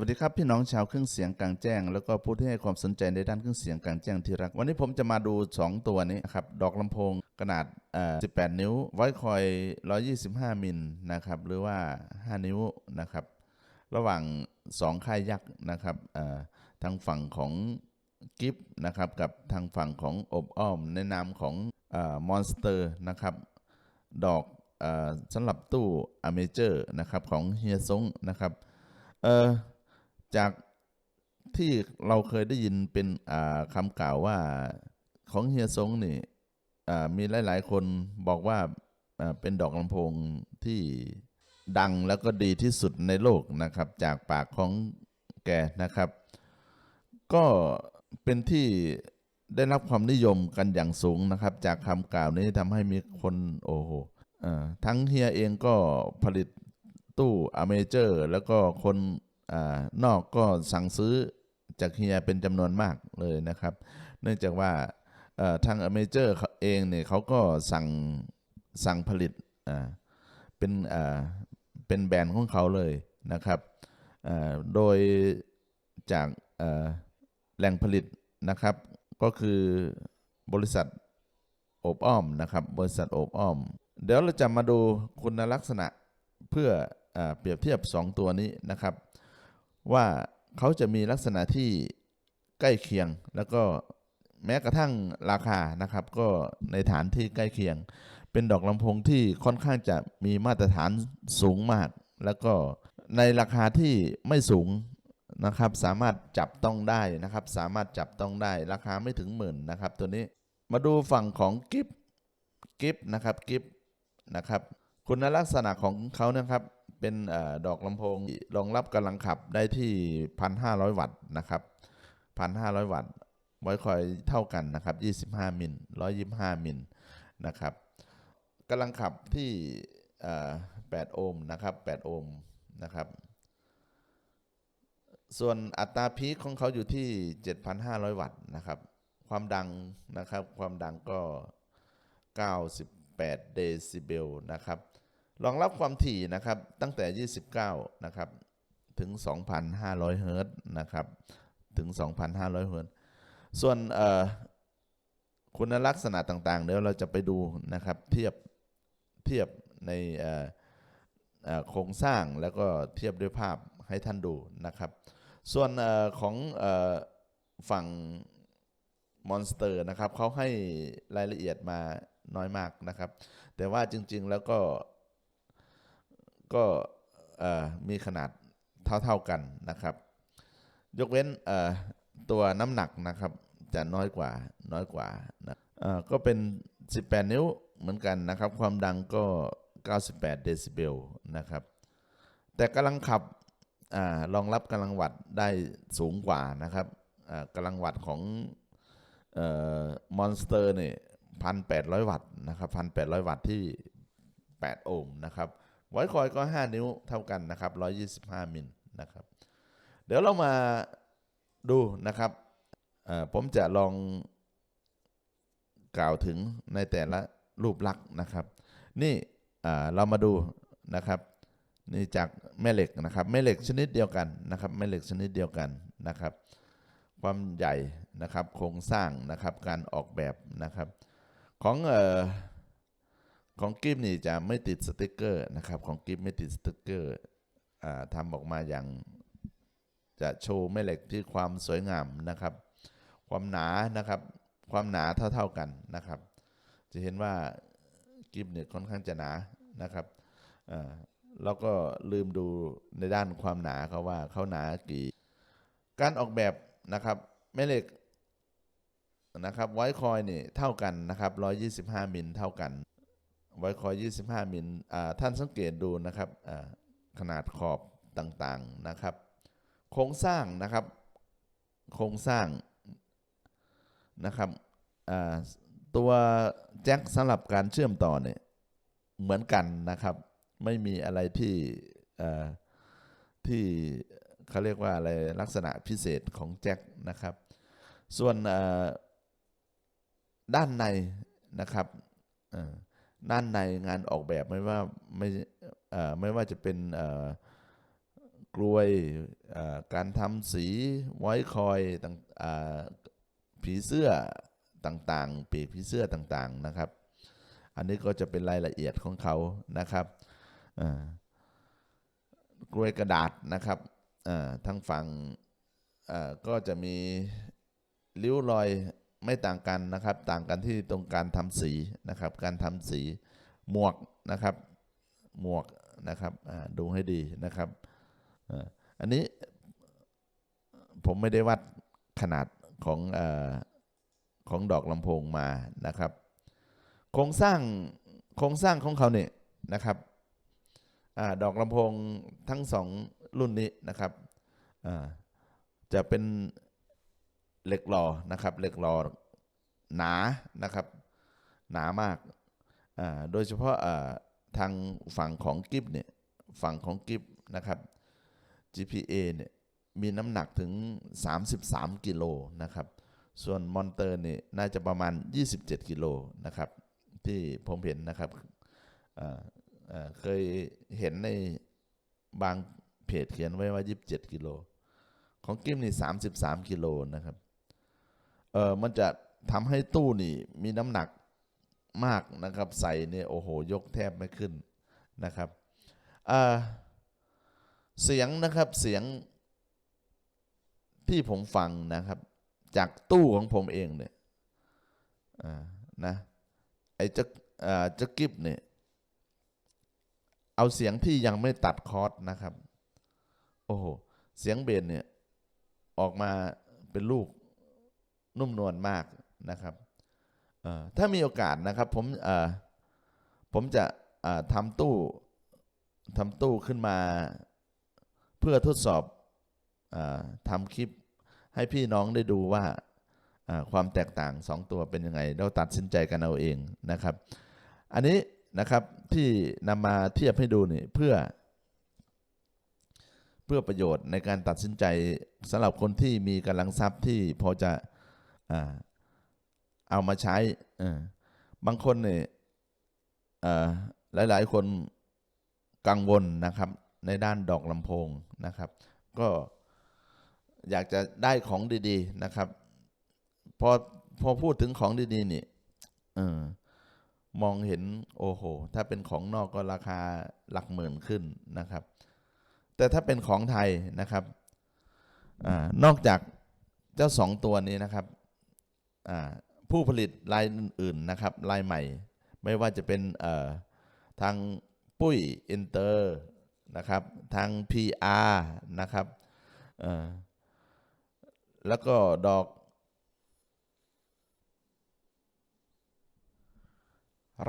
วัสดีครับพี่น้องชาวเครื่องเสียงกลางแจ้ง แล้วก็ผู้ที่ให้ความสนใจในด้านเครื่องเสียงกลางแจ้งที่รัก วันนี้ผมจะมาดู 2 ตัวนี้นะครับดอกลำโพงขนาด 18 นิ้ว ไว้คอย 125 มิลนะครับหรือว่า 5 นิ้วนะครับระหว่าง 2 ค่ายยักษ์นะครับทางฝั่งของกิฟนะครับกับทางฝั่งของอบอ้อม ในนามของมอนสเตอร์นะครับดอกสำหรับตู้อเมเจอร์นะครับของเฮียซงนะครับเออ จากที่เราเคยได้ยินเป็นคำกล่าวว่าของเฮียซงนี่อ่ามีหลาย ๆ คนบอกว่าเป็นดอกลำโพงที่ดังแล้วก็ดีที่สุดในโลกนะครับ จากปากของแกนะครับ ก็เป็นที่ได้รับความนิยมกันอย่างสูงนะครับ จากคำกล่าวนี้ทำให้มีคนโอ้โหทั้งเฮียเองก็ผลิตตู้อเมเจอร์ แล้วก็คน อนอกก็สั่งซื้อจากเฮียเป็นจำนวนมากเลยนะครับ เนื่องจากว่าทางอเมเจอร์เองเนี่ยเขาก็สั่งสั่งผลิตเป็นเป็นแบรนด์ของเขาเลยนะครับโดยจากแหล่งผลิตนะครับ ก็คือบริษัทโอบอ้อมนะครับ บริษัทโอบอ้อม เดี๋ยวเราจะมาดูคุณลักษณะเพื่ออเปรียบเทียบ 2 ตัวนี้นะครับ ว่าเขาจะมีลักษณะที่ใกล้เคียง แล้วก็แม้กระทั่งราคานะครับ ก็ในฐานที่ใกล้เคียง เป็นดอกลำโพงที่ค่อนข้างจะมีมาตรฐานสูงมาก แล้วก็ในราคาที่ไม่สูงนะครับ สามารถจับต้องได้นะครับ สามารถจับต้องได้ราคาไม่ถึงหมื่นนะครับ ตัวนี้มาดูฝั่งของกิฟกิฟนะครับกิฟนะครับ คุณลักษณะของเขานะครับ เป็นอดอกลำโพงรองรับกำลังขับได้ที่ 1,500 วัตต์นะครับ 1,500 วัตต์ไว้คอยเท่ากันนะครับ 25 มิล 125 มิลนะครับกำลังขับที่ 8 โอห์มนะครับ 8 โอห์มนะครับ ส่วนอัตราพีคของเขาอยู่ที่ 7,500 วัตต์นะครับ ความดังนะครับ ความดังก็ 98 เดซิเบลนะครับ รองรับความถี่นะครับตั้งแต่ 29 นะครับ ถึง 2,500 เฮิร์ตนะครับ ถึง 2,500 เฮิร์ตส่วนคุณลักษณะต่างๆ เดี๋ยวเราจะไปดูนะครับ เทียบเทียบในโครงสร้างแล้วก็เทียบด้วยภาพให้ท่านดูนะครับ ส่วนอของอฝั่งมอนสเตอร์นะครับเขาให้รายละเอียดมาน้อยมากนะครับ แต่ว่าจริงๆแล้วก็ ก็มีขนาดเท่าๆกันนะครับ ยกเว้นตัวน้ำหนักนะครับจะน้อยกว่าน้อยกว่านะก็เป็น 18 นิ้วเหมือนกันนะครับ ความดังก็ 98 เดซิเบลนะครับ แต่กำลังขับอรองรับกำลังวัตต์ได้สูงกว่านะครับกำลังวัตต์ของมอนสเตอร์เนี่ยพันแปดร้อยวัตต์นะครับพันแปดร้อยวัตต์ที่ 8 โอห์มนะครับ ไวคอยก็ 5 นิ้วเท่ากันนะครับ 125 มิลนะครับ เดี๋ยวเรามาดูนะครับ ผมจะลองกล่าวถึงในแต่ละรูปลักษณ์นะครับ นี่เรามาดูนะครับ นี่จากแม่เหล็กนะครับแม่เหล็กชนิดเดียวกันนะครับแม่เหล็กชนิดเดียวกันนะครับ ความใหญ่นะครับโครงสร้างนะครับการออกแบบนะครับ ของเอ่อ ของกิฟนี่จะไม่ติดสติกเกอร์นะครับ ของกิฟไม่ติดสติกเกอร์อทำออกมาอย่างจะโชว์แม่เหล็กที่ความสวยงามนะครับ ความหนานะครับ ความหนาเท่าๆกันนะครับ จะเห็นว่ากิฟเนี่ยค่อนข้างจะหนานะครับแล้วก็ลืมดูในด้านความหนาเขาว่าเขาหนากี่ การออกแบบนะครับแม่เหล็กนะครับไวคอยนี่เท่ากันนะครับ 125มิลเท่ากัน ไวคอย 25 มิลอ่าท่านสังเกตดูนะครับขนาดขอบต่างๆนะครับ โครงสร้างนะครับ โครงสร้างนะครับตัวแจ็คสำหรับการเชื่อมต่อเนี่ยเหมือนกันนะครับ ไม่มีอะไรที่ที่เขาเรียกว่าอะไรลักษณะพิเศษของแจ็คนะครับ ส่วนด้านในนะครับอ่อ ด้านในงานออกแบบไม่ว่าไม่ไม่ว่าจะเป็นกลวยการทำสีไว้คอยต่างผีเสื้อต่างๆ ปีกผีเสื้อต่างๆนะครับ อันนี้ก็จะเป็นรายละเอียดของเขานะครับกลวยกระดาษนะครับทั้งฝั่งก็จะมีริ้วรอย ไม่ต่างกันนะครับ ต่างกันที่ตรงการทำสีนะครับ การทำสีหมวกนะครับ หมวกนะครับดูให้ดีนะครับอันนี้ผมไม่ได้วัดขนาดของอของดอกลำโพงมานะครับ โครงสร้างโครงสร้างของเขาเนี่ยนะครับอดอกลำโพงทั้งสองรุ่นนี้นะครับจะเป็น เหล็กหล่อนะครับเหล็กหล่อหนานะครับหนามากโดยเฉพาะทางฝั่งของกิฟเนี่ยฝั่งของกิฟนะครับ GPA เนี่ยมีน้ำหนักถึง 33 กิโลนะครับ ส่วนมอนเตอร์เนี่ยน่าจะประมาณ 27 กิโลนะครับ ที่ผมเห็นนะครับเอ่อเอ่อเคยเห็นในบางเพจเขียนไว้ว่า 27 กิโล ของกิมนี่33 กิโลนะครับ เออมันจะทำให้ตู้นี่มีน้ำหนักมากนะครับ ใส่เนี่ยโอ้โหยกแทบไม่ขึ้นนะครับเออเสียงนะครับเสียงที่ผมฟังนะครับ จากตู้ของผมเองเนี่ยอ่านะไอ้เจ้าเออจ้ากิฟเนี่ยเอาเสียงที่ยังไม่ตัดคอร์สนะครับ โอ้โห เสียงเบสเนี่ย ออกมาเป็นลูก นุ่มนวลมากนะครับถ้ามีโอกาสนะครับผมผมจะทำตู้ทำตู้ขึ้นมา เพื่อทดสอบอทำคลิปให้พี่น้องได้ดูว่าความแตกต่าง 2 ตัวเป็นยังไง เราตัดสินใจกันเอาเองนะครับ อันนี้นะครับที่นำมาเทียบให้ดูนี่เพื่อ เพื่อประโยชน์ในการตัดสินใจสำหรับคนที่มีกำลังทรัพย์ที่พอจะ เอามาใช้บางคนเนี่ยเอ่อหลาย ๆ คนกังวลนะครับ ในด้านดอกลำโพงนะครับ ก็อยากจะได้ของดีๆนะครับ พอพอพูดถึงของดีๆนี่อมองเห็นโอ้โห ถ้าเป็นของนอกก็ราคาหลักหมื่นขึ้นนะครับ แต่ถ้าเป็นของไทยนะครับอนอกจากเจ้าสองตัวนี้นะครับ ผู้ผลิตรายอื่นๆนะครับรายใหม่ ไม่ว่าจะเป็นทางปุ้ยอินเตอร์นะครับทาง PR นะครับแล้วก็ดอก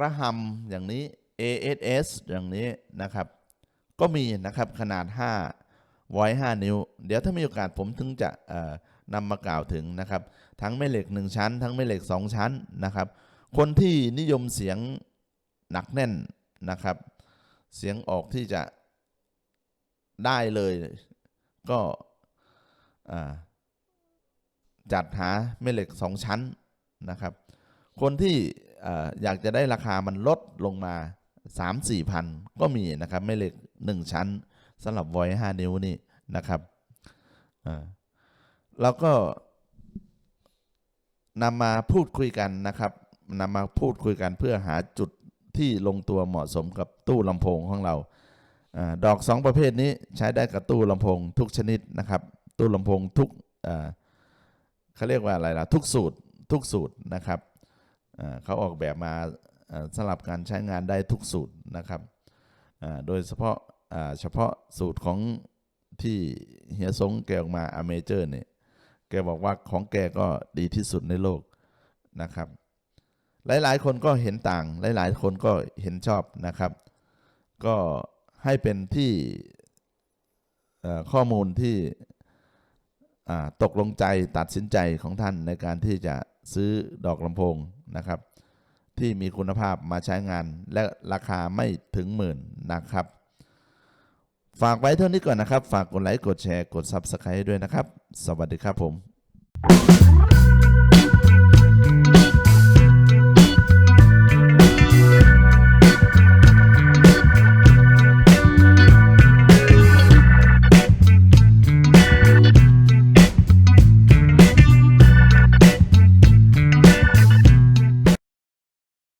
ระหำอย่างนี้ ASS อย่างนี้นะครับ ก็มีนะครับขนาด5ไว้5นิ้ว เดี๋ยวถ้ามีโอกาสผมถึงจะ นำมากล่าวถึงนะครับ ทั้งแม่เหล็ก 1 ชั้น ทั้งแม่เหล็ก 2 ชั้นนะครับ คนที่นิยมเสียงหนักแน่นนะครับ เสียงออกที่จะได้เลย ก็จัดหาแม่เหล็ก 2 ชั้นนะครับ คนที่ออยากจะได้ราคามันลดลงมา 3 4พันก็มีนะครับแม่เหล็ก 1 ชั้นสำหรับไว้5นิ้วนี่นะครับอ่า แล้วก็นำมาพูดคุยกันนะครับนำมาพูดคุยกันเพื่อหาจุดที่ลงตัวเหมาะสมกับตู้ลำโพงของเราอดอกสองประเภทนี้ใช้ได้กับตู้ลำโพงทุกชนิดนะครับ ตู้ลำโพงทุกเขาเรียกว่าอะไรล่ะ ทุกสูตรทุกสูตรนะครับเขาออกแบบมาสำหรับการใช้งานได้ทุกสูตรนะครับโดยเฉพาะเฉพาะสูตรของที่เฮียสงแกออกมาอเมเจอร์เนี่ย กบอกว่าของแกก็ดีที่สุดในโลกนะครับ หลายๆ คนก็เห็นต่าง หลายๆ คนก็เห็นชอบนะครับ ก็ให้เป็นที่ข้อมูลที่ตกลงใจตัดสินใจของท่านในการที่จะซื้อดอกลำโพงนะครับ ที่มีคุณภาพมาใช้งานและราคาไม่ถึงหมื่นนะครับ ฝากไว้เท่านี้ก่อนนะครับ ฝากกดไลค์ กดแชร์ กด Subscribe ด้วยนะครับ สวัสดีครับผม